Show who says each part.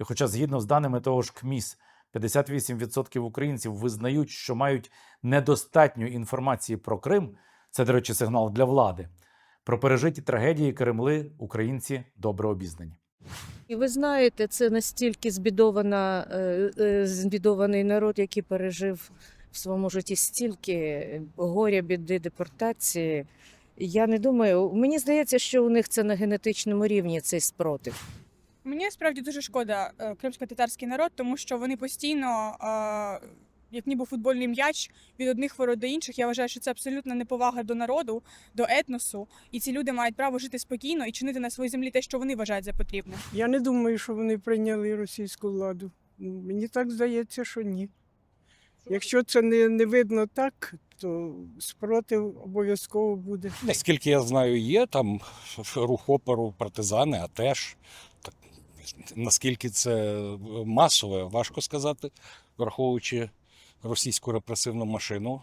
Speaker 1: І хоча, згідно з даними того ж КМІС, 58% українців визнають, що мають недостатньо інформації про Крим, це, до речі, сигнал для влади. Про пережиті трагедії Кремли українці добре обізнані.
Speaker 2: І ви знаєте, це настільки збідована, е, е, збідований народ, який пережив в своєму житті стільки горя, біди, депортації. Я не думаю, мені здається, що у них це на генетичному рівні цей спротив.
Speaker 3: Мені справді дуже шкода е, кримсько-татарський народ, тому що вони постійно, е, як ніби футбольний м'яч, від одних ворот до інших. Я вважаю, що це абсолютна неповага до народу, до етносу. І ці люди мають право жити спокійно і чинити на своїй землі те, що вони вважають за потрібне.
Speaker 4: Я не думаю, що вони прийняли російську владу. Мені так здається, що ні. Якщо це не, не видно так, то спротив обов'язково буде.
Speaker 5: Наскільки я знаю, є там рух опору, партизани, а теж наскільки це масове, важко сказати, враховуючи російську репресивну машину,